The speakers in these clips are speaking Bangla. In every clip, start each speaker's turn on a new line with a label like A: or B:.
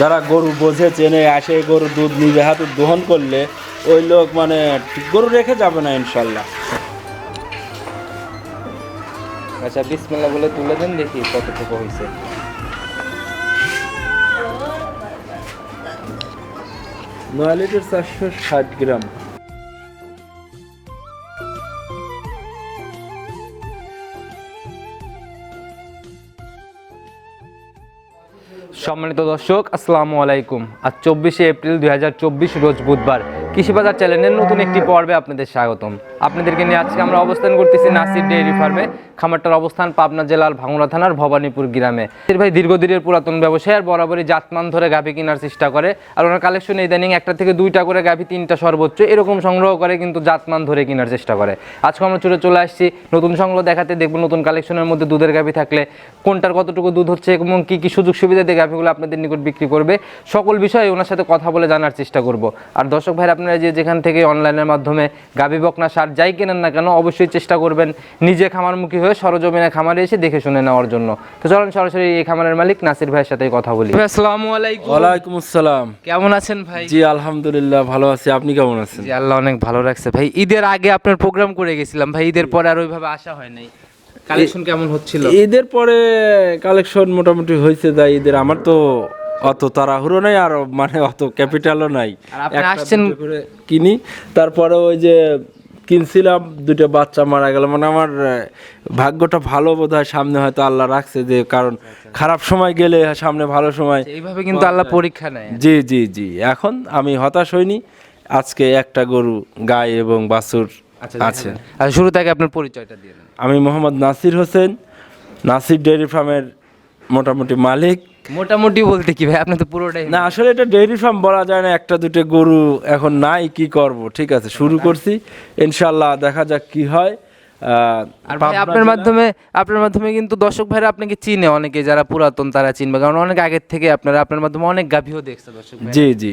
A: যারা গরু বোঝে চেনে আসে গরু দুধ নিজে হাতে দহন করলে ওই লোক মানে গরু রেখে যাবে না ইনশাল্লাহ
B: আচ্ছা বিসমেলা বলে তুলে দেন দেখি কতটুকু হয়েছে
A: নয় লিটার চারশো ষাট গ্রাম।
B: সম্মানিত দর্শক আসসালামু আলাইকুম। আজ চব্বিশে এপ্রিল দু হাজার চব্বিশ রোজ বুধবার। কৃষিবাজার চ্যানেলের নতুন একটি পর্বে আপনাদের স্বাগতম। আপনাদেরকে নিয়ে আজকে আমরা অবস্থান করতেছি নাসির ডেইরি ফার্মে, খামারটার অবস্থান পাবনা জেলার ভাঙড়া থানার ভবানীপুর গ্রামে। এর ভাই দীর্ঘদিনের পুরাতন ব্যবসায়ী আর বরাবরই জাতমান ধরে গাভী কেনার চেষ্টা করে আর ওনার কালেকশন ইদানিং একটা থেকে দুইটা করে গাভী, তিনটা সর্বোচ্চ এরকম সংগ্রহ করে কিন্তু জাতমান ধরে কেনার চেষ্টা করে। আজকে আমরা চলে চলে আসছি, নতুন সংগ্রহ দেখাতে দেখব নতুন কালেকশনের মধ্যে দুধের গাভী থাকলে কোনটার কতটুকু দুধ হচ্ছে এবং কি কি সুযোগ সুবিধা দিয়ে গাভীগুলো আপনাদের নিকট বিক্রি করবে। সকল বিষয়ে ওনার সাথে কথা বলে জানার চেষ্টা করব। আর দর্শক ভাই আপনারা যে যেখান থেকে অনলাইনের মাধ্যমে গাভী বকনা সার যাই কেনেন না কেন অবশ্যই চেষ্টা করবেন নিজে খামারমুখী হয়ে সরজমিনে খামারে এসে দেখে শুনে নেওয়ার জন্য। তো চলুন সরাসরি এই খামারের মালিক নাসির ভাইয়ের সাথে কথা বলি। আসসালামু আলাইকুম।
A: ওয়ালাইকুম আসসালাম।
B: কেমন আছেন ভাই?
A: জি আলহামদুলিল্লাহ ভালো আছি। আপনি কেমন আছেন?
B: জি আল্লাহ অনেক ভালো রাখছে। ভাই ঈদের আগে আপনার প্রোগ্রাম করে গেছিলাম। ভাই ঈদের পরে আর ওইভাবে আসা হয় নাই। কালেকশন কেমন হচ্ছিল?
A: ঈদের পরে কালেকশন মোটামুটি হয়েছে তাই ঈদের। আমার তো অত তাড়াহুড়ো নাই আর মানে অত ক্যাপিটালও নাই।
B: আসছেন-
A: কিনি। তারপরে ওই যে কিনছিলাম দুটো বাচ্চা মারা গেল। মানে আমার ভাগ্যটা ভালো বোধ হয় সামনে হয়তো আল্লাহ রাখছে যে কারণ খারাপ সময় গেলে সামনে ভালো সময়
B: এইভাবে কিন্তু আল্লাহ পরীক্ষা নেয়।
A: জি জি জি। এখন আমি হতাশ হইনি। আজকে একটা গরু গাই এবং বাছুর
B: আচ্ছা
A: আছে।
B: আর শুরু থেকে আপনার পরিচয়টা দিয়ে
A: আমি মোহাম্মদ নাসির হোসেন নাসির ডেয়ারি ফার্মের মোটামুটি মালিক।
B: মোটামুটি বলতে কি ভাই? আপনি তো পুরোটাই
A: না আসলে এটা ডেয়ারি ফার্ম বলা যায় না একটা দুটো গরু এখন নাই কি করব? ঠিক আছে শুরু করছি। ইনশাল্লাহ দেখা যাক কি হয়।
B: আর ভাই আপনার মাধ্যমে আপনার মাধ্যমে কিন্তু দর্শক ভাইরা আপনাকে চিনে অনেকে যারা পুরাতন তারা চিনবে কারণ অনেক আগের থেকে আপনারা আপনার মাধ্যমে অনেক গাভীও দেখছে দর্শক ভাই
A: জি জি।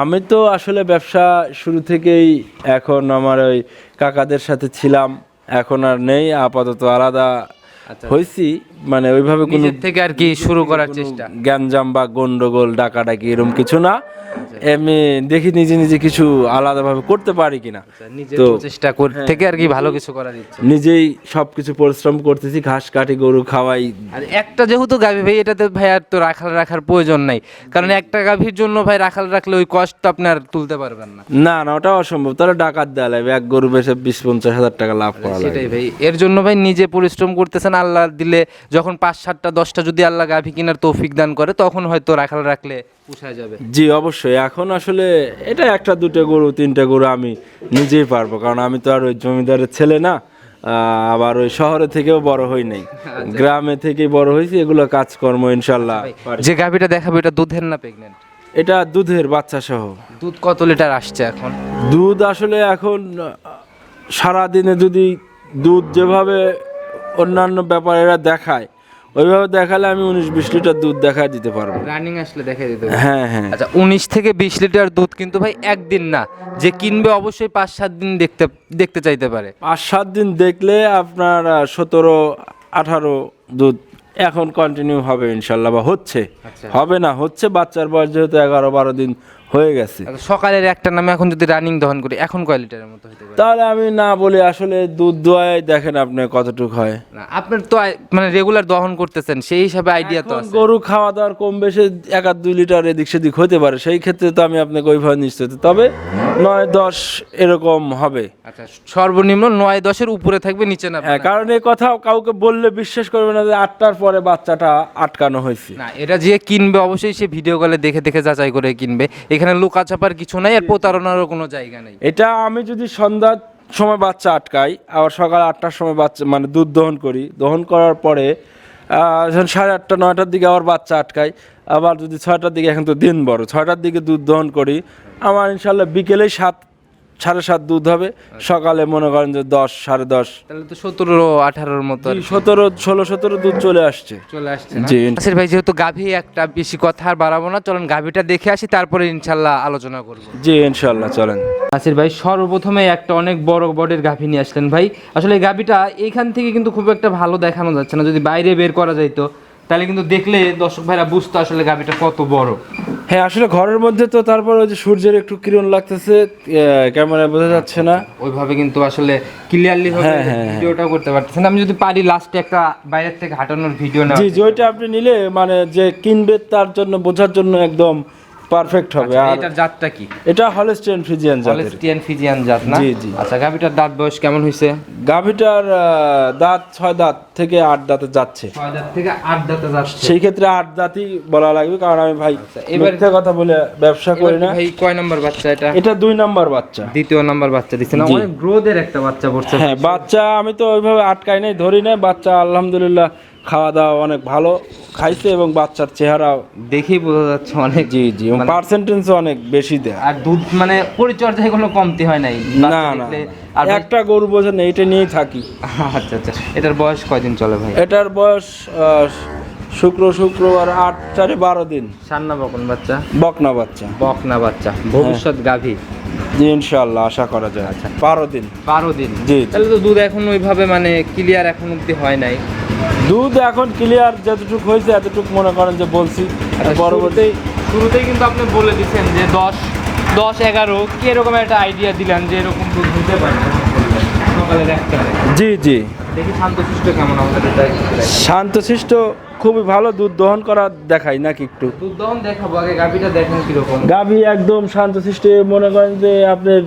A: আমি তো আসলে ব্যবসা শুরু থেকেই এখন আমার ওই কাকাদের সাথে ছিলাম এখন আর নেই আপাতত আলাদা
B: আচ্ছা।
A: হয়েছি মানে ওইভাবে কোনো
B: থেকে আর কি শুরু করার চেষ্টা।
A: গ্যাঞ্জাম বা গন্ডগোল ডাকাডাকি এরকম কিছু না। এমনি দেখি নিজে নিজে কিছু আলাদাভাবে করতে পারি কিনা।
B: আচ্ছা,
A: তো
B: চেষ্টা থেকে আর কি ভালো কিছু করার ইচ্ছে।
A: নিজেই সবকিছু পরিশ্রম করতেছি ঘাস কাটি গরু খাওয়াই।
B: আর একটা যেহেতু গাভী ভাই এটাতে ভাই আর তো রাখাল রাখার প্রয়োজন নাই। কারণ একটা গাভীর জন্য ভাই রাখাল রাখলে ওই কষ্ট আপনি আর তুলতে পারবেন না।
A: না না ওটা অসম্ভব। তাহলে ডাকাত দেওয়া লাগবে। এক গরু বেশে বিশ পঞ্চাশ হাজার টাকা লাভ করা
B: সেটাই ভাই। এর জন্য ভাই নিজে পরিশ্রম করতেছেন আল্লাহ দিলে যখন পাঁচ সাতটা দশটা যদি আল্লাহ গাভী কেনার তৌফিক দান করে তখন হয়তো রাখাল রাখলে পুষা যাবে।
A: জি অবশ্যই। এখন আসলে এটা একটা দুটো গরু তিনটা গরু আমি নিজেই পারব। কারণ আমি তো আর ওই জমিদারের ছেলে না আবার ওই শহরে থেকেও বড় হই নাই। গ্রামে থেকে বড় হয়েছি এগুলো কাজকর্ম ইনশাল্লাহ
B: যে গাভীটা দেখাবে এটা দুধের না প্রেগনেন্ট
A: এটা দুধের বাচ্চা সহ।
B: দুধ কত লিটার আসছে এখন?
A: দুধ আসলে এখন সারা দিনে যদি দুধ যেভাবে অন্যান্য ব্যাপারেরা দেখায়। ওইভাবে দেখালে আমি উনিশ বিশ লিটার দুধ দেখায় দিতে পারব।
B: রানিং আসলে দেখা দিতে
A: হ্যাঁ হ্যাঁ।
B: আচ্ছা উনিশ থেকে বিশ লিটার দুধ কিন্তু ভাই একদিন না যে কিনবে অবশ্যই পাঁচ সাত দিন দেখতে দেখতে চাইতে পারে।
A: পাঁচ সাত দিন দেখলে আপনার সতেরো আঠারো দুধ এখন কন্টিনিউ হবে ইনশাল্লাহ বা হচ্ছে।
B: আচ্ছা।
A: হবে না হচ্ছে বাচ্চার বয়স যেহেতু এগারো বারো দিন হয়ে গেছে।
B: আচ্ছা, সকালের একটা নামে এখন যদি রানিং দহন করি এখন কয় লিটারের মতো হতে পারে?
A: তাহলে আমি না বলি আসলে দুধ দোয়াই দেখেন আপনি কতটুকু হয়।
B: না আপনার তো মানে রেগুলার দহন করতেছেন সেই হিসাবে আইডিয়া তো আছে।
A: গরু খাওয়া দাওয়ার কম বেশি এক আধ দুই লিটার এদিক সেদিক হতে পারে সেই ক্ষেত্রে তো আমি আপনাকে ওইভাবে নিশ্চিত। তবে নয় দশ এরকম হবে।
B: আচ্ছা সর্বনিম্ন নয় দশের উপরে থাকবে নিচে না
A: হ্যাঁ কারণ এই কথা কাউকে বললে বিশ্বাস করবে না যে আটটার পরে বাচ্চাটা আটকানো হয়েছে।
B: না এটা যে কিনবে অবশ্যই সে ভিডিও কলে দেখে দেখে যাচাই করে কিনবে। এখানে লুকা চাপার কিছু নাই আর প্রতারণারও কোনো জায়গা নেই।
A: এটা আমি যদি সন্ধ্যার সময় বাচ্চা আটকাই আবার সকাল আটটার সময় বাচ্চা মানে দুধ দহন করি দহন করার পরে আহ, সাড়ে আটটা নয়টার দিকে আবার বাচ্চা আটকাই আবার যদি ছয়টার দিকে এখন তো দিন বড় ছয়টার দিকে দুধ দহন করি আমার ইনশাল্লাহ বিকেলেই সাত সাড়ে সাত দুধ হবে সকালে মনে করেন যে দশ সাড়ে দশ।
B: তাহলে তো সতেরো আঠারোর মতো
A: সতেরো ষোলো সতেরো দুধ চলে আসছে।
B: চলে আসছে
A: জি।
B: নাসির ভাই যেহেতু গাভী একটা বেশি কথা আর বাড়াবো না চলেন গাভীটা দেখে আসি তারপরে ইনশাল্লাহ আলোচনা করব।
A: জি ইনশাল্লাহ চলেন।
B: নাসির ভাই সর্বপ্রথমে একটা অনেক বড় বডের গাভী নিয়ে আসলেন ভাই। আসলে এই গাভীটা এইখান থেকে কিন্তু খুব একটা ভালো দেখানো যাচ্ছে না যদি বাইরে বের করা যাইতো। তাহলে কিন্তু দেখলে দর্শক ভাইরা বুঝতো আসলে গাভিটা কত বড়।
A: হ্যাঁ আসলে ঘরের মধ্যে তো তারপর ওই যে সূর্যের একটু কিরণ লাগতেছে ক্যামেরায় বোঝা যাচ্ছে না।
B: ওইভাবে কিন্তু আসলে ক্লিয়ারলি ভাবে
A: হ্যাঁ, হ্যাঁ, হ্যাঁ।
B: ভিডিওটা করতে পারতেছেন আমি যদি পারি লাস্টে একটা বাইরের থেকে হাঁটানোর ভিডিও না
A: জি জি ওইটা আপনি নিলে মানে যে কিনবে তার জন্য বোঝার জন্য একদম পারফেক্ট হবে আর
B: এটার জাতটা কি?
A: এটা হলস্টেন ফ্রিজিয়ান জাতের।
B: হলস্টিয়ান ফিজিয়ান জাত না?
A: জি, জি।
B: আচ্ছা গাভিটার দাঁত বয়স কেমন হয়েছে
A: গাভিটার দাঁত ছয় দাঁত থেকে আট দাঁতে যাচ্ছে।
B: ছয় দাঁত থেকে আট দাঁতে যাচ্ছে।
A: সেই ক্ষেত্রে আট দাঁতই বলা লাগবে কারণ আমি ভাই
B: আচ্ছা, এবার-
A: কথা বলে ব্যবসা করি না।
B: ভাই কয় নাম্বার বাচ্চা এটা?
A: এটা দুই নাম্বার বাচ্চা।
B: দ্বিতীয় নাম্বার বাচ্চা দিচ্ছে না। অনেক গ্রোথের একটা বাচ্চা পড়ছে।
A: হ্যাঁ বাচ্চা আমি তো ওইভাবে আটকাই নাই ধরি নাই বাচ্চা আলহামদুলিল্লাহ খাওয়া দাওয়া অনেক ভালো খাইছে এবং বাচ্চার চেহারাও
B: দেখেই বোঝা যাচ্ছে অনেক।
A: জি জি পার্সেন্টেজও অনেক বেশি দেয়।
B: আর দুধ মানে পরিচর্যায় কোনো কমতি হয় নাই।
A: না না
B: আর
A: একটা গরু বোঝেন এটা নিয়েই থাকি।
B: আচ্ছা আচ্ছা। এটার বয়স কয়দিন চলে ভাই?
A: এটার বয়স শুক্র শুক্রবার আট চারে বারো দিন।
B: সান্না বকন বাচ্চা?
A: বকনা বাচ্চা।
B: বকনা বাচ্চা। ভবিষ্যৎ গাভী?
A: জি ইনশাল্লাহ আশা করা যায়। আচ্ছা। বারো দিন।
B: বারো দিন।
A: জি।
B: তাহলে তো দুধ এখন ওইভাবে মানে ক্লিয়ার এখন অব্দি হয় নাই।
A: দুধ এখন ক্লিয়ার যতটুকু হয়েছে এতটুকু মনে করেন যে বলছি। পরবর্তী
B: পরবর্তী শুরুতেই কিন্তু আপনি বলে দিচ্ছেন যে দশ দশ এগারো কি এরকম একটা আইডিয়া দিলেন যে এরকম দুধ দিতে পারে?
A: জি জি।
B: শান্তশিষ্ট
A: খুবই ভালো দুধ দহন করা দেখাই নাকি একটু?
B: দুধ দহন দেখাবো আগে গাভিটা দেখেন কীরকম।
A: গাভী একদম শান্তশিষ্ট মনে করেন যে আপনার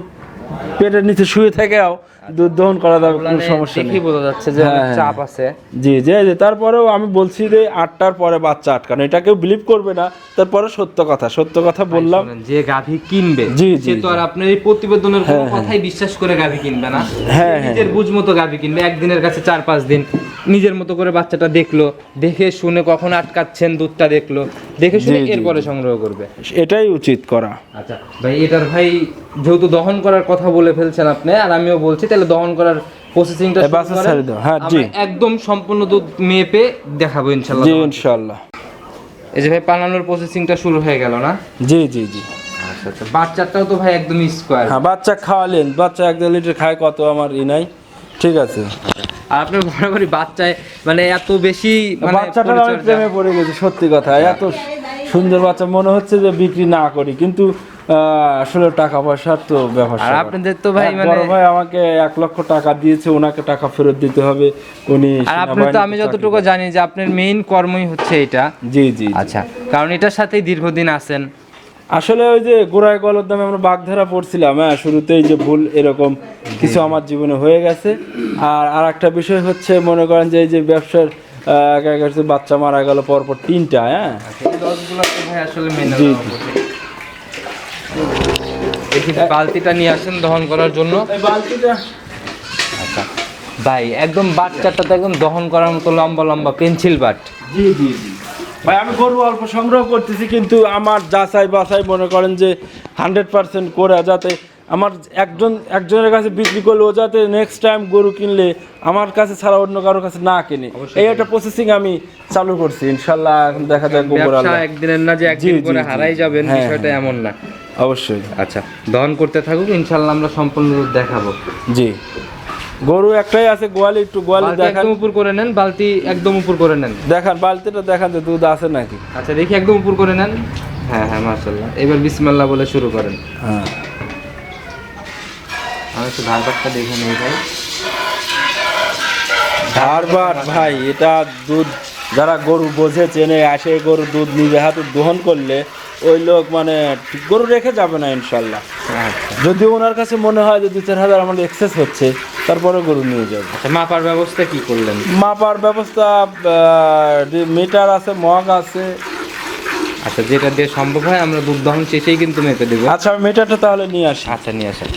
A: পেটের নিচে শুয়ে থেকেও দুধ দহন করা যাবে কোনো
B: মানে
A: সমস্যা নেই।
B: বোঝা যাচ্ছে যে অনেক
A: হ্যাঁ,
B: চাপ আছে।
A: জি জি জি তারপরেও আমি বলছি যে আটটার পরে বাচ্চা আটকানো এটা কেউ বিলিভ করবে না তারপরে সত্য কথা সত্য কথা বললাম।
B: যে গাভী কিনবে
A: জি, জি,
B: তো আর আপনার এই প্রতিবেদনের কোনো কথাই বিশ্বাস করে গাভী কিনবে না।
A: হ্যাঁ,
B: নিজের বুঝ মতো গাভী কিনবে একদিনের কাছে চার পাঁচ দিন। নিজের মতো করে বাচ্চাটা দেখল দেখে শুনে কখন আটকাচ্ছেন দুধটা দেখল। দেখে শুনে এরপরে সংগ্রহ করবে।
A: এটাই উচিত করা।
B: আচ্ছা ভাই এটার ভাই যেহেতু দহন করার কথা বলে ফেলছেন আপনি আর আমিও বলছি তাহলে দহন করার প্রসেসিংটা
A: হ্যাঁ, জি।
B: একদম সম্পূর্ণ দুধ মেপে দেখাবো ইনশাল্লাহ
A: জি ইনশাল্লাহ
B: এই যে ভাই পালানোর প্রসেসিংটা শুরু হয়ে গেল না?
A: জি জি জি।
B: আচ্ছা আচ্ছা বাচ্চাটাও তো ভাই একদম স্কোয়ার
A: হ্যাঁ বাচ্চা খাওয়ালেন। বাচ্চা এক দেড় লিটার খায় কত আমার ই নাই। ঠিক আছে।
B: আর আপনার বাচ্চায় মানে এত বেশি মানে
A: বাচ্চাটার আমি প্রেমে পড়ে গেছি সত্যি কথা। এত সুন্দর বাচ্চা মনে হচ্ছে যে বিক্রি না করি কিন্তু আসলে টাকা পয়সার তো ব্যাপার
B: আর। আপনাদের তো ভাই মানে
A: ভাই আমাকে এক লক্ষ টাকা দিয়েছে ওনাকে টাকা ফেরত দিতে হবে উনি
B: আর আপনি তো আমি যতটুকু জানি যে আপনার মেইন কর্মই হচ্ছে এটা।
A: জি জি জি।
B: আচ্ছা কারণ এটার সাথেই দীর্ঘদিন আছেন।
A: আসলে ওই যে গোড়ায় গলর দামে আমরা বাগধারা পড়ছিলাম হ্যাঁ শুরুতেই যে ভুল এরকম কিছু আমার জীবনে হয়ে গেছে। আর আর একটা বিষয় হচ্ছে মনে করেন যে এই যে ব্যবসার বাচ্চা মারা গেল পরপর তিনটা হ্যাঁ। জি।
B: দেখি বালতিটা নিয়ে আসেন দহন করার জন্য।
A: বালতিটা।
B: আচ্ছা ভাই একদম বাচ্চাটা তো একদম দহন করার মতো লম্বা লম্বা পেন্সিল বাট।
A: জি জি জি। ভাই আমি গরু অল্প সংগ্রহ করতেছি কিন্তু আমার যাচাই বাছাই মনে করেন যে হান্ড্রেড পার্সেন্ট করে যাতে আমার একজন একজনের কাছে বিক্রি করলে ও যাতে নেক্সট টাইম গরু কিনলে আমার কাছে ছাড়া অন্য কারোর কাছে না কিনে। এই একটা প্রসেসিং আমি চালু করছি ইনশাল্লাহ এখন দেখা যাক
B: একদিনের না যে একদিন করে হারাই যাবেন
A: হ্যাঁ,
B: বিষয়টা এমন না।
A: অবশ্যই।
B: আচ্ছা দহন করতে থাকুক ইনশাল্লাহ আমরা সম্পূর্ণ রূপ দেখাবো।
A: জি। গরু একটাই আছে গোয়ালি একটু গোয়ালি দেখান।
B: একদম উপর করে নেন বালতি একদম উপর করে নেন।
A: দেখান বালতিটা দেখান যে দুধ আছে নাকি।
B: আচ্ছা দেখি একদম উপর করে নেন। হ্যাঁ হ্যাঁ মার্শাল্লাহ এবার বিসমাল্লাহ বলে শুরু করেন।
A: হ্যাঁ।
B: আমি একটু ধান পাটটা দেখে নিই ভাই।
A: ধারবার ভাই এটা দুধ যারা গরু বোঝে চেনে আসে গরু দুধ নিজে হাতে দোহন করলে ওই লোক মানে ঠিক গরু রেখে যাবে না ইনশাল্লাহ।
B: আচ্ছা।
A: যদি ওনার কাছে মনে হয় যে দু চার হাজার আমার এক্সেস হচ্ছে তারপরে গরু নিয়ে যাবে।
B: আচ্ছা মাপার ব্যবস্থা কি করলেন?
A: মাপার ব্যবস্থা মিটার আছে মগ আছে।
B: আচ্ছা যেটা দিয়ে সম্ভব হয় আমরা দুধ দহন শেষেই কিন্তু মেপে দেবো।
A: আচ্ছা মিটারটা তাহলে নিয়ে আসি।
B: আচ্ছা নিয়ে আসেন।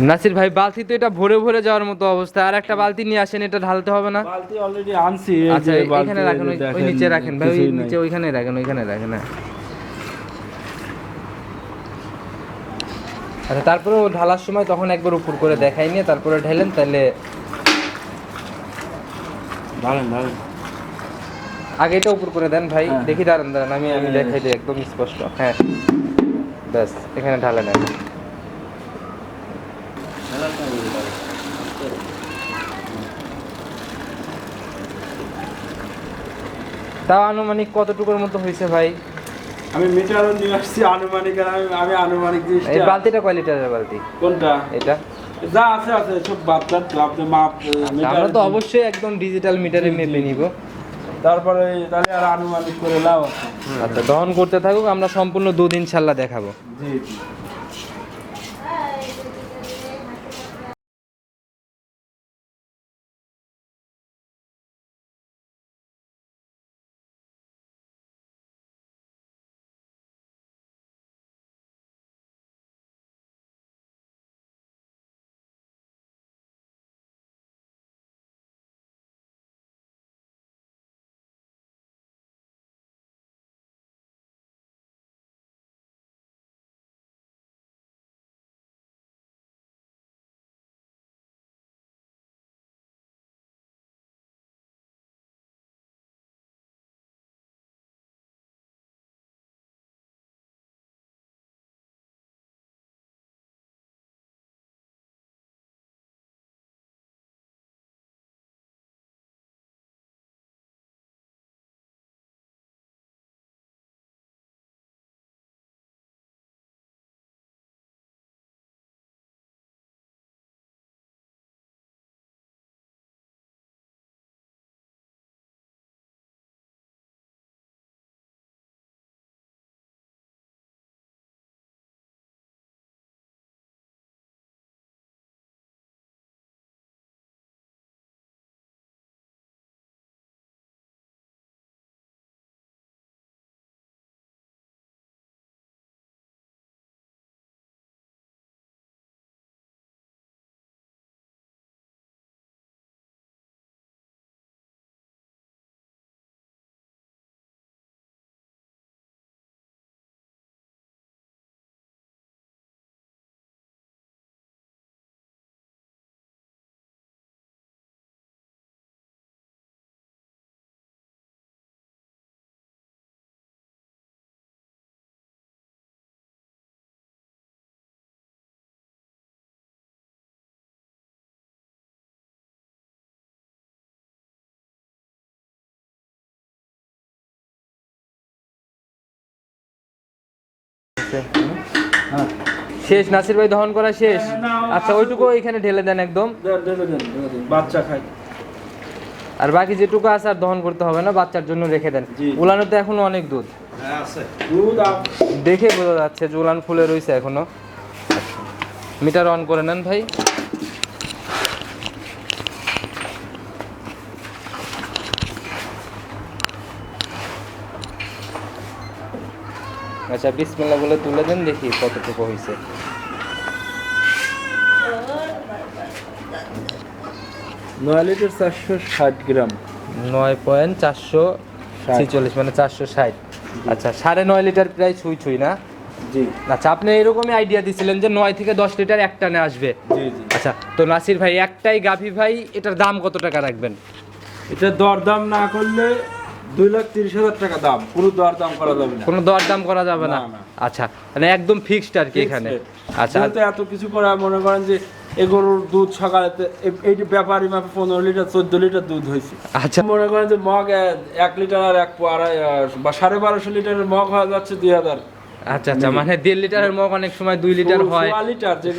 B: নাসির ভাই বালতি তো এটা ভরে ভরে যাওয়ার মতো অবস্থা। আর একটা বালতি নিয়ে আসেন এটা ঢালতে হবে না?
A: বালতি অলরেডি আনছি
B: আচ্ছা এখানে রাখেন ওই- নিচে রাখেন ভাই ওই নিচে ওইখানে রাখেন ওইখানে রাখেন হ্যাঁ। আচ্ছা তারপরে ও ঢালার সময় তখন একবার উপর করে দেখাই নিয়ে তারপরে ঢেলেন তাহলে
A: ঢালেন ঢালেন।
B: আগে এটা উপর করে দেন ভাই
A: হ্যাঁ।
B: দেখি দাঁড়ান দাঁড়ান আমি আমি
A: হ্যাঁ,
B: দেখাই দিই একদম স্পষ্ট। হ্যাঁ ব্যাস এখানে ঢালেন এখন। তাও আনুমানিক কতটুকুর মতো হয়েছে ভাই?
A: আমি মিটারও নিয়ে আসছি আনুমানিক আর আমি আমি আনুমানিক
B: এই বালতিটা কয় লিটারের বালতি?
A: কোনটা?
B: এটা?
A: যা আছে আছে সব বাতলার আপনি মাপ মিটার
B: আমরা তো অবশ্যই একদম ডিজিটাল মিটারে মেপে নিব।
A: তারপরে তাহলে আর আনুমানিক করে লাভ আছে।
B: আচ্ছা দহন করতে থাকুক আমরা সম্পূর্ণ দুদিন ইনশাল্লাহ দেখাবো।
A: জি জি। হ্যাঁ।
B: শেষ নাসির ভাই দহন করা শেষ।
A: হ্যাঁ,
B: আচ্ছা ওইটুকু এখানে ঢেলে দেন একদম।
A: বাচ্চা খায়
B: আর বাকি যেটুকু আছে আর দহন করতে হবে না বাচ্চার জন্য রেখে দেন।
A: উলানোতে
B: উলানো তো এখনও অনেক দুধ।
A: হ্যাঁ আছে।
B: দেখে বোঝা যাচ্ছে যে উলান ফুলে রয়েছে এখনও। মিটার অন করে নেন ভাই। আচ্ছা বিসমিল্লাহ বলে তুলে দেন দেখি কতটুকু হয়েছে
A: নয় লিটার চারশো ষাট গ্রাম।
B: নয় পয়েন্ট চারশো। ছেচল্লিশ মানে চারশো ষাট। আচ্ছা সাড়ে নয় লিটার প্রায় ছুঁই ছুঁই না?
A: জি।
B: আচ্ছা আপনি এরকমই আইডিয়া দিছিলেন যে নয় থেকে দশ লিটার এক টানে আসবে।
A: জি জি।
B: আচ্ছা তো নাসির ভাই একটাই গাভী ভাই এটার দাম কত টাকা রাখবেন?
A: এটা দরদাম না করলে দুই লাখ তিরিশ হাজার টাকা দাম। পুরো দরদাম করা যাবে না।
B: কোনো দর দাম করা যাবে না। আচ্ছা মানে একদম ফিক্সড আর কি এখানে। আচ্ছা।
A: এত কিছু করে মনে করেন যে এ গরুর দুধ সকালে এই যে ব্যাপারী মাপে পনেরো লিটার চোদ্দ লিটার দুধ হয়েছে।
B: আচ্ছা।
A: মনে করেন যে মগ এক লিটার আর এক আড়াই বা সাড়ে বারোশো লিটারের মগ হয়ে যাচ্ছে দুই হাজার।
B: আচ্ছা আচ্ছা মানে দেড় লিটারের মগ অনেক সময় দুই লিটার হয়।
A: লিটার যে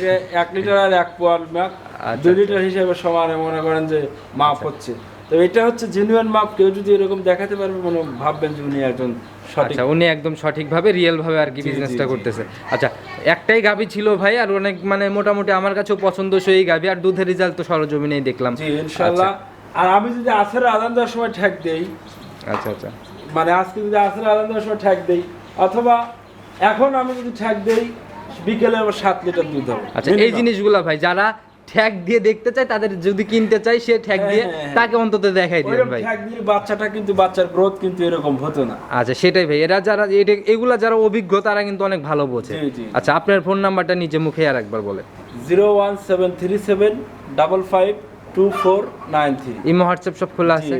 A: এক লিটার আর এক পোয়াল মাপ
B: আচ্ছা,
A: দুই লিটার হিসেবে সমানে মনে করেন যে মাপ হচ্ছে। তো এটা হচ্ছে জেনুইন মাপ কেউ যদি এরকম দেখাতে পারবে মনে ভাববেন যে উনি একজন সঠিক
B: আচ্ছা উনি একদম সঠিকভাবে রিয়েল ভাবে আর কি বিজনেসটা। করতেছে। আচ্ছা একটাই গাভী ছিল ভাই আর অনেক মানে মোটামুটি আমার কাছেও পছন্দসই গাভী আর দুধের রেজাল্ট তো সরজমিনেই দেখলাম।
A: জি ইনশাল্লাহ আর আমি যদি আসের আদান দেওয়ার সময় ঠেক দেই
B: আচ্ছা আচ্ছা।
A: মানে আজকে যদি আসের আদান দেওয়ার সময় ঠেক দেই অথবা এখন আমি যদি ঠেক দেই বিকেলে আবার সাত লিটার দুধ হবে।
B: আচ্ছা এই জিনিসগুলা ভাই যারা ঠ্যাক দিয়ে দেখতে চায় তাদের যদি কিনতে চায় সে ঠ্যাক দিয়ে
A: হ্যাঁ, হ্যাঁ,
B: তাকে অন্তত দেখাই দিবেন ভাই।
A: ঠ্যাক দিয়ে বাচ্চাটা কিন্তু বাচ্চার গ্রোথ কিন্তু এরকম হতো না।
B: আচ্ছা সেটাই ভাই। এরা যারা এটা এগুলা যারা অভিজ্ঞ তারা কিন্তু অনেক ভালো বোঝে। আচ্ছা আপনার ফোন নাম্বারটা নিচে মুখে আর একবার বলে
A: zero one seven three seven double five two four nine three
B: Imo WhatsApp সব খোলা আছে।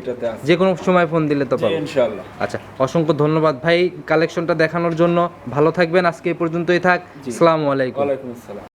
B: যে কোনো সময় ফোন দিলে তো পাবো
A: ইনশাল্লাহ
B: আচ্ছা অসংখ্য ধন্যবাদ ভাই। কালেকশনটা দেখানোর জন্য ভালো থাকবেন। আজকে এই পর্যন্তই থাক। আসসালামু আলাইকুম।
A: ওয়ালাইকুম আসসালাম।